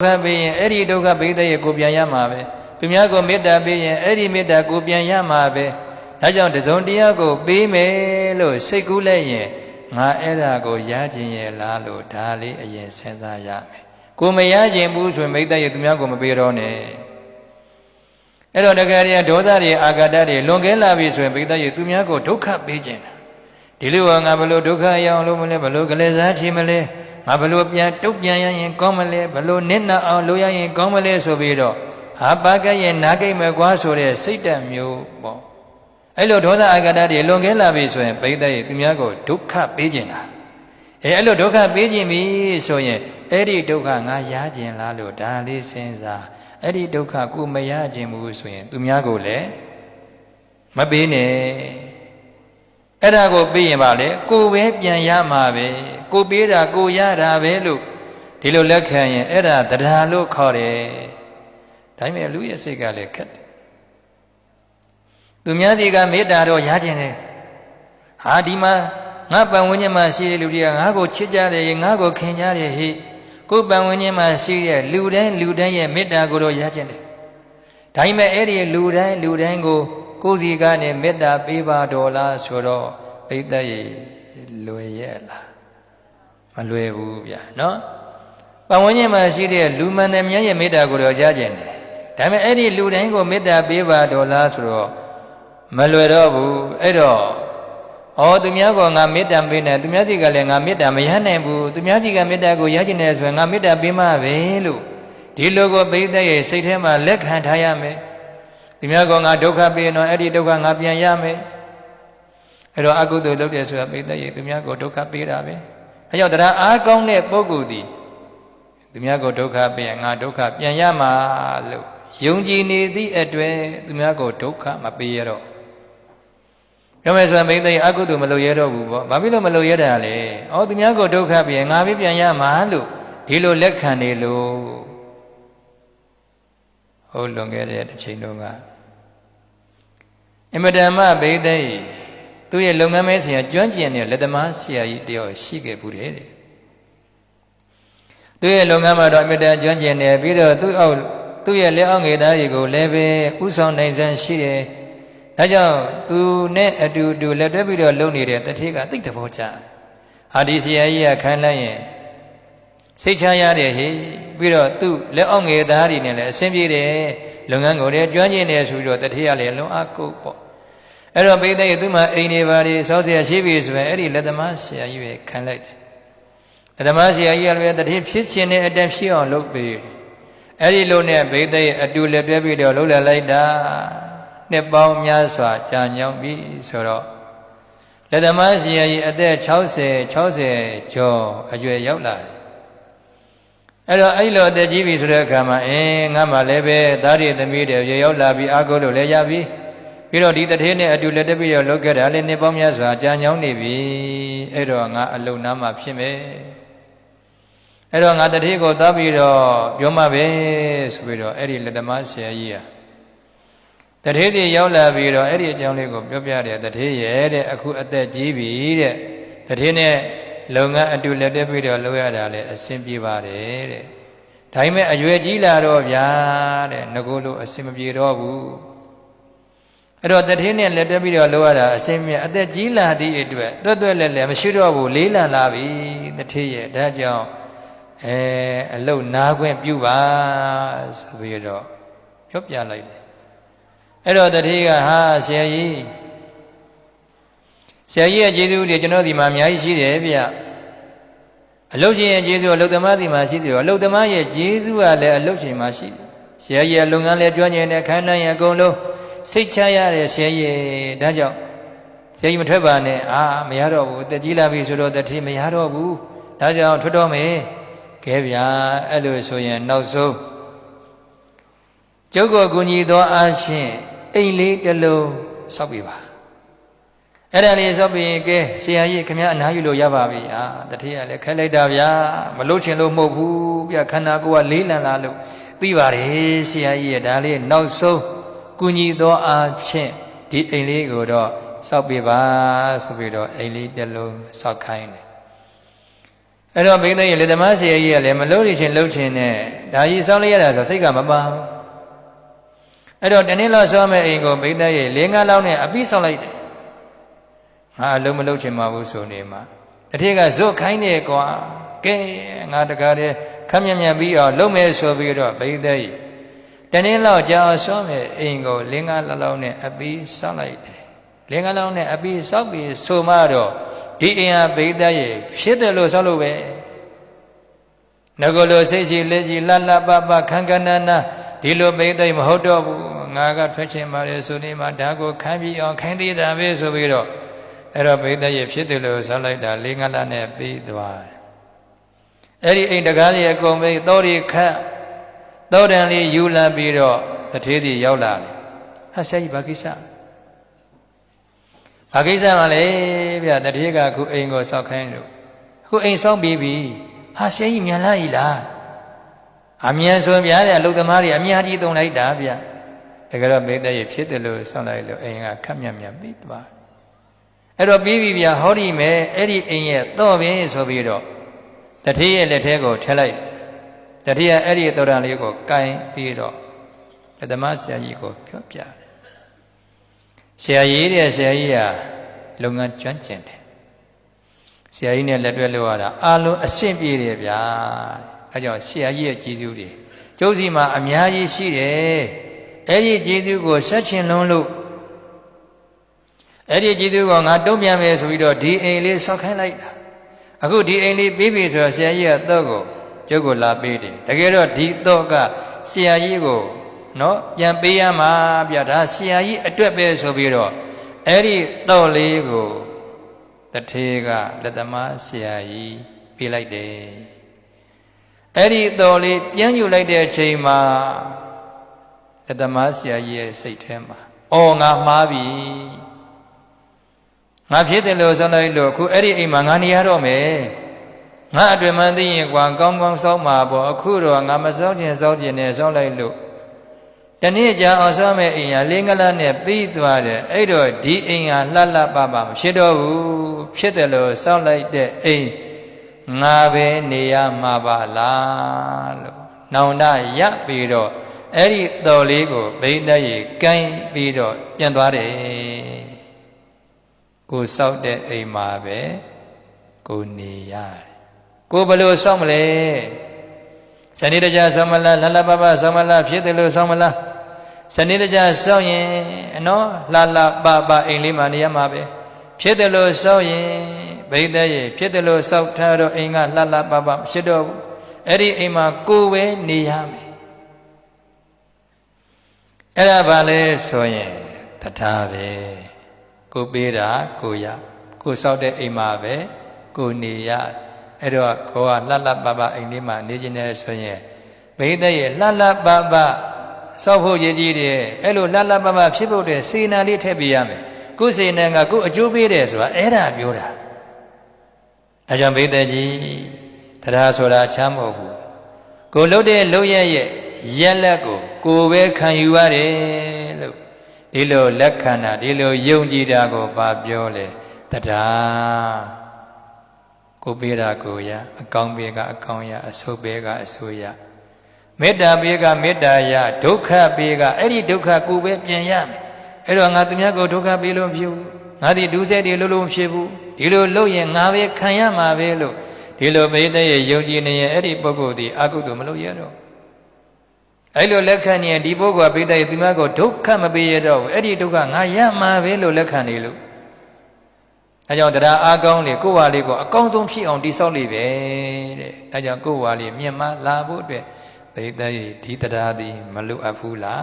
ဒုက္ခပေးရင်အဲ့ဒီဒုက္ခပေးတဲ့ရဲ့ကိုပြန်ရမှာပဲသူများကိုမေတ္တာပေးရင်အဲ့ဒီမေတ္တာကိုပြန်ရမှာပဲဒါကြောင့်တစုံတရားကိုပေးမယ်လို့စိတ်ကူးလိုက်ရင်ငါအဲ့ဒါကိုရခြင်းရဲ့လားလို့ဒါလေးအရင်စဉ်းစားရမယ်ကိုမရခြင်းဘူးဆိုရင်မိတ္တရဲ့သူများကိုမပေးတော့နဲ့အဲ့တော့တကယ်ရဒေါသတွေအာဃာတတွေလွန်ကဲလာပြီဆိုရင်မိတ္တရဲ့သူများကိုဒုက္ခပေးခြင်းတာဒီလိုကငါဘလို့ဒုက္ခရအောင်လို့မလဲဘလို့ကလေးစားချင်မလဲ ငါဘလို့ပြန်တုတ်ပြန်ရရင်ကောင်းမလဲဘလို့နစ်နာအောင်လုပ်ရရင်ကောင်းမလဲဆိုပြီးတော့ဟာပါကရဲ့နာကိတ်မဲ့ကွာဆိုတဲ့စိတ်တက်မျိုးပေါ့အဲ့လိုဒေါသအာဃာတတွေလွန်ကဲလာပြီဆိုရင်ပိဋကရဲ့သူများကိုဒုက္ခပေးခြင်းလားအဲအဲ့လိုဒုက္ခပေးခြင်းပြီဆိုရင်အဲ့ဒီဒုက္ခငါရခြင်းလားလို့ဒါလေးစဉ်းစားအဲ့ဒီဒုက္ခကိုမရခြင်းဘူးဆိုရင် သူများကိုလည်းမပေးနဲ့ အဲ့ဒါကိုပေးရင်ပါလေကိုပဲပြန်ရမှာပဲကိုပေးတာကိုရတာပဲလို့ဒီလိုလက်ခံရင်အဲ့ဒါတရားလို့ခေါ်တယ်ဒါပေမဲ့လူရဲ့စိတ်ကလည်းခက်တယ်သူများစီကမေတ္တာတော့ရခြင်းတယ်ဟာဒီမှာငါပန်ဝန်းကျင်မှာရှိတဲ့လူတွေကငါ့ကိုချစ်ကြတယ်ငါ့ကိုခင်ကြတယ်ဟိကိုပန်ဝန်းကျင်မှာရှိတဲ့လူတိုင်းလူတိုင်းရဲ့မေတ္တာကိုတော့ရခြင်းတယ်ဒါပေမဲ့အဲ့ဒီလူတိုင်းလူတိုင်းကိုကိုယ်စီကနေမေတ္တာပေးပါတော်လားဆိုတော့ ပိဋကရေလွယ်ရဲ့လားမလွယ်ဘူးဗျာနော်ပတ်ဝန်းကျင်မှာရှိတဲ့လူမှန်တဲ့မြတ်ရဲ့မေတ္တာကိုတော့ကြားကျင်တယ်ဒါပေမဲ့အဲ့ဒီလူတိုင်းကိုမေတ္တာပေးပါတော်လားဆိုတော့မလွယ်တော့ဘူးအဲ့တော့ဩသူများကငါမေတ္တာပေးနေသူများစီကလည်းငါမေတ္တာမရနိုင်ဘူးသူများစီကမေတ္တာကိုရကျင်တယ်ဆိုရင်ငါမေတ္တာပေးမှပဲလို့ဒီလိုကိုပိဋကရဲ့စိတ်ထဲမှာလက်ခံထားရမယ်သူများကငါဒုက္ခပေးရင်တော့အဲ့ဒီဒုက္ခငါပြန်ရမယ် အဲ့တော့အကုသိုလ်လုပ်တယ်ဆိုတာပိဋကရဲ့သူများကိုဒုက္ခပေးတာပဲအဲကြောင့်တရားအားကောင်းတဲ့ပုဂ္ဂိုလ်ဒီသူများကိုဒုက္ခပေးရင်ငါဒုက္ခပြန်ရမှာလို့ယုံကြည်နေသည့်အတွက်သူများကိုဒုက္ခမပေးရတော့ပြောမယ်ဆိုရင်မိသိအကုသိုလ်မလုပ်ရတော့ဘူးပေါ့ဘာဖြစ်လို့မလုပ်ရတာလဲဩသူများကိုဒုက္ခပေးရင်ငါပဲပြန်ရမှာလို့ဒီလိုလက်ခံနေလို့ဟုတ်လွန်ခဲ့တဲ့တစ်ချိန်တုန်းကအင်မတန်မှဘိသိ သူ့ရဲ့လုပ်ငန်းမဲဆရာကျွမ်းကျင်တဲ့လက်သမားဆရာကြီးတယောက်ရှိခဲ့ဘူးတဲ့သူ့ရဲ့လုပ်ငန်းမှာတော့အမြဲတမ်းကျွမ်းကျင်တယ်ပြီးတော့သူ့အောက်သူ့ရဲ့လက်အောက်ငယ်သားတွေကိုလည်းပဲဥဆောင်နိုင်စမ်းရှိတယ်ဒါကြောင့်သူနဲ့အတူတူလက်တွဲပြီးတော့လုပ်နေတဲ့တထေးကသိတဲ့ဘောချဟာဒီဆရာကြီးကခိုင်းလိုက်ရင်စိတ်ချရတယ်ဟေ့ပြီးတော့သူ့လက်အောက်ငယ်သားတွေနဲ့လည်းအဆင်ပြေတယ်လုပ်ငန်းကိုလည်းကျွမ်းကျင်တယ်ဆိုပြီးတော့တထေးကလည်းလွန်အားကိုပေါ့ အဲ့တော့ပိဋကရဲ့သူ့မှာအိမ်နေပါလေစောဆရာရှိပြီဆိုရင်အဲ့ဒီလက်သမားဆရာကြီးပဲခံလိုက်တယ်လက်သမားဆရာကြီးကလည်းတတိဖြစ်ခြင်းနဲ့အတန်ဖြစ်အောင်လုပ်ပေးအဲ့ဒီလိုနဲ့ပိဋကရဲ့အတူလက်တွဲပြီးတော့လှုပ်လှလိုက်တာနှစ်ပေါင်းများစွာကြာညောင်းပြီဆိုတော့လက်သမားဆရာကြီးအသက်60 60ကျော်အရွယ်ရောက်လာတယ်အဲ့တော့အဲ့လိုအသက်ကြီးပြီဆိုတဲ့အခါမှာအင်းငါမှလည်းပဲသားရည်သမီးတွေရေရောက်လာပြီးအာကိုလို့လည်းရပြီ ပြီးတော့ဒီတထေးနဲ့အတူလက်တပြီးတော့လုတ်ခဲ့တာလည်းနှစ်ပေါင်းများစွာကြာညောင်းနေပြီအဲ့တော့ငါအလုံနာမှာဖြစ်မယ်အဲ့တော့ငါတထေးကိုသွားပြီးတော့ပြောမှပဲဆိုပြီးတော့အဲ့ဒီလက်သမားဆရာကြီးဟာတထေးတွေရောက်လာပြီးတော့အဲ့ဒီအကြောင်းလေးကိုပြောပြတယ်တထေးရဲ့တဲ့အခုအသက်ကြီးပြီတဲ့တထေးနဲ့လုပ်ငန်းအတူလက်တက်ပြီးတော့လုပ်ရတာလည်းအဆင်ပြေပါတယ်တဲ့ဒါပေမဲ့အရွယ်ကြီးလာတော့ဗျာတဲ့ငကိုလိုအဆင်မပြေတော့ဘူး အဲ့တော့တထေးနဲ့လက်တက်ပြီးတော့လုပ်ရတာအဆင်ပြေအသက်ကြီးလာသည့်အတွက်တွတ်တွတ်လဲလဲမရှိတော့ဘူးလေးလံလာပြီတထေးရဲ့ဒါကြောင့်အဲအလုတ်နာခွင့်ပြုပါဆိုပြီးတော့ပြောပြလိုက်တယ်အဲ့တော့တထေးကဟာဆရာကြီးဆရာကြီးရဲ့ကျေးဇူးတွေကျွန်တော်ဒီမှာအများကြီးရှိတယ်ဗျအလုတ်ရှင်ရဲ့ကျေးဇူးအလုတ်သမားဒီမှာရှိတယ်အလုတ်သမားရဲ့ကျေးဇူးကလည်းအလုတ်ရှင်မှာရှိတယ်ဆရာကြီးရဲ့လုပ်ငန်းလည်းကျွမ်းကျင်တဲ့ခန္ဓာရဲ့အကုန်လုံး စိတ်ချရတဲ့ဆရာကြီးဒါကြောင့်ဆရာကြီးမထွက်ပါနဲ့အာမရတော့ဘူးတက်ကြီးလာပြီဆိုတော့တတိမရတော့ဘူးဒါကြောင့်ထွက်တော့မယ်ကဲဗျာအဲ့လိုဆိုရင်နောက်ဆုံးကျုပ်ကိုကူညီသောအားဖြင့်အိမ်လေးတစ်လုံးစောက်ပြပါအဲ့ဒါလေးစောက်ပြီးကဲဆရာကြီးခင်ဗျားအနားယူလို့ရပါပြီအာတတိယလည်းခဲလိုက်တာဗျာမလို့ချင်လို့မဟုတ်ဘူးဗျခန္ဓာကိုယ်ကလေးလံလာလို့သိပါတယ်ဆရာကြီးရဲ့ဒါလေးနောက်ဆုံး ကူညီသောအားဖြင့်ဒီအိမ်လေးကိုတော့စောက်ပြပါဆိုပြီးတော့အိမ်လေးတစ်လုံးစောက်ခိုင်းတယ်အဲ့တော့ဘိသိက်လေဓမ္မဆရာကြီးကလည်းမလို့ရချင်းလှုပ်ချင်းနဲ့ဒါကြီးစောင်းလိုက်ရတာဆိုစိတ်ကမပါဘူးအဲ့တော့တနေ့လောက်စောမဲ့အိမ်ကိုဘိသိက်ရေလေးငါးလောက်နဲ့အပြီးဆောင်လိုက်တယ်ငါအလုံးမလှုပ်ချင်ပါဘူးဆိုနေမှာတတိကဇွတ်ခိုင်းတယ်ကွာကဲငါတကားတည်းခက်မြက်မြက်ပြီးတော့လုံမဲ့ဆိုပြီးတော့ဘိသိက် တနေ့လောက်ကြာအောင်စောမဲ့အိမ်ကိုလေးငါးလောက်နဲ့အပြီးဆောင်လိုက်တယ်လေးငါးလောက်နဲ့အပြီးဆောက်ပြီးဆိုမှတော့ဒီအင်ဟာဗိဒ္ဓရဲ့ဖြစ်တယ်လို့ဆောက်လို့ပဲငကိုလိုစိတ်ရှိလက်ရှိလှလှပပခန်းခဏနာဒီလိုဗိဒ္ဓမဟုတ်တော့ဘူးငါကထွက်ချင်ပါလေဆိုနေမှဒါကိုခံပြီးအောင်ခိုင်းသေးတာပဲဆိုပြီးတော့အဲ့တော့ဗိဒ္ဓရဲ့ဖြစ်တယ်လို့ဆောက်လိုက်တာလေးငလနဲ့ပြီးသွားတယ်အဲ့ဒီအိမ်တကားကြီးအကုန်ပဲသောရီခတ် သောတန်လေးယူလာပြီးတော့တထေးစီရောက်လာတယ်ဟာဆရာကြီးဘာကိစ္စဘာကိစ္စမှလဲဗျတတိယကခုအိမ်ကိုစောက်ခိုင်းလို့ခုအိမ်စောက်ပြီးပြီဟာဆရာကြီးမြန်လာ ਈ လားအမြန်ဆိုဗျာတဲ့အလုသမားတွေအများကြီးတုံလိုက်တာဗျတကယ်တော့မိတ်တဲ့ရဖြစ်တယ်လို့စောင့်လိုက်လို့အိမ်ကခက်မြတ်မြတ်ပြီးသွားအဲ့တော့ပြီးပြီဗျာဟောဒီမဲ့အဲ့ဒီအိမ်ရဲ့တော့ပင်ဆိုပြီးတော့တတိယရဲ့လက်ထဲကိုထည့်လိုက် တတိယအဲ့ဒီတော်တန်လေးကိုကင်ပြီးတော့ဓမ္မဆရာကြီးကိုပြောပြတယ်ဆရာကြီးတဲ့ဆရာကြီးကလုပ်ငန်းကျွမ်းကျင်တယ်ဆရာကြီးနဲ့လက်တွဲလို့ရတာအလုံးအဆင့်ပြေတယ်ဗျာအဲကြောင့်ဆရာကြီးရဲ့ကျေးဇူးတွေကျုပ်စီမှာအများကြီးရှိတယ်အဲ့ဒီကျေးဇူးကိုဆက်ချင်လုံးလို့အဲ့ဒီကျေးဇူးကငါတုံ့ပြန်မယ်ဆိုပြီးတော့ဒီအိမ်လေးဆောက်ခိုင်းလိုက်တာအခုဒီအိမ်လေးပြီးပြီဆိုတော့ဆရာကြီးကတော့ ကိုကျုပ်ကိုလာပေးတယ်တကယ်တော့ဒီတော့ကဆရာကြီးကိုနော်ပြန်ပေးရမှာဗျာဒါဆရာကြီးအတွက်ပဲဆိုပြီးတော့အဲ့ဒီတော့လေးကိုတထေးကလက်သမားဆရာကြီးပေးလိုက်တယ်အဲ့ဒီတော့လေးပြန်ယူလိုက်တဲ့အချိန်မှာလက်သမားဆရာကြီးရဲ့စိတ်ထဲမှာအော်ငါမှားပြီငါဖြစ်တယ်လို့ဆိုလိုက်လို့အခုအဲ့ဒီအိမ်မှာငါနေရတော့မယ် ငါအတွင်မှန်းသိရင်ကွာကောင်းကောင်းစောင့်မှာပေါ့အခုတော့ငါမစောင့်ခြင်းစောင့်ခြင်းနဲ့စောင့်လိုက်လို့တနေ့ကြာအောင်ဆောမဲ့အိမ်ဟာလင်းကလနဲ့ပြီးသွားတယ်အဲ့တော့ဒီအိမ်ဟာလှလှပပမဖြစ်တော့ဘူးဖြစ်တယ်လို့စောင့်လိုက်တဲ့အိမ်ငါပဲနေရမှာပါလားလို့နောင်တရပြီးတော့အဲ့ဒီတော်လေးကိုဘိန်းတရေကိုင်းပြီးတော့ပြန်သွားတယ်ကိုစောက်တဲ့အိမ်မှာပဲကိုနေရတယ် ကိုဘယ်လိုစောင့်မလဲဇဏိတကြဆောင်းမလားလှလှပပဆောင်းမလားဖြစ်တယ်လို့ဆောင်းမလားဇဏိတကြဆောင်းရင်နော်လှလှပပအိမ်လေးမှာနေရမှာပဲဖြစ်တယ်လို့ဆောင်းရင်ဘိသက်ရေဖြစ်တယ်လို့ဆောက်ထားတော့အိမ်ကလှလှပပမရှိတော့ဘူးအဲ့ဒီအိမ်မှာကိုယ်ပဲနေရမယ်အဲ့ဒါဘာလဲဆိုရင်တထားပဲကိုပေးတာကိုရကိုဆောက်တဲ့အိမ်မှာပဲကိုနေရ အဲ့တော့ကိုကလှလှပပအိမ်လေးမှာနေခြင်းနဲ့ဆိုရင်ဘိသက်ရဲ့လှလှပပစောက်ဖို့ရည်ကြီးတယ်အဲ့လိုလှလှပပဖြစ်ဖို့တဲ့စေနာလေးထည့်ပေးရမယ်ကိုယ်စေနာကကိုယ်အကျိုးပေးတယ်ဆိုတာအဲ့ဒါပြောတာဒါကြောင့်ဘိသက်ကြီးတရားဆိုတာချမ်းမဟုတ်ဘူးကိုလှုပ်တဲ့လှုပ်ရရဲ့ရက်လက်ကို ကိုယ်ပဲခံယူရတယ်လို့ဒီလိုလက်ခံတာဒီလိုယုံကြည်တာကိုပါပြောလေတရား ကိုပေးတာကိုရအကောင်းပေးကအကောင်းရအဆုပ်ပေးကအဆုပ်ရမေတ္တာပေးကမေတ္တာရဒုက္ခပေးကအဲ့ဒီဒုက္ခကိုပဲပြင်ရမယ်အဲ့တော့ငါသူများကိုဒုက္ခပေးလို့မဖြစ်ဘူးငါဒီဒုစရိုက်တွေလို့လို့မဖြစ်ဘူးဒီလိုလုပ်ရင်ငါပဲခံရမှာပဲလို့ဒီလိုမေတ္တာရဲ့ယုံကြည်နေရင်အဲ့ဒီပုဂ္ဂိုလ်ဒီအကုသိုလ်မလုပ်ရတော့အဲ့လိုလက်ခံရင်ဒီပုဂ္ဂိုလ်ကပိဋကရဲ့သူများကိုဒုက္ခမပေးရတော့ဘူးအဲ့ဒီဒုက္ခငါရမှာပဲလို့လက်ခံနေလို့ အဲကြောင့်တရားအားကောင်းလေကိုယ်ဝါလေးကိုအကောင်းဆုံးဖြစ်အောင်တိဆောက်လိပဲတဲ့အဲကြောင့်ကိုယ်ဝါလေးမြင်မလာဖို့အတွက်ပိဋကရဲ့ဒီတရားသည်မလွတ်အပ်ဘူးလား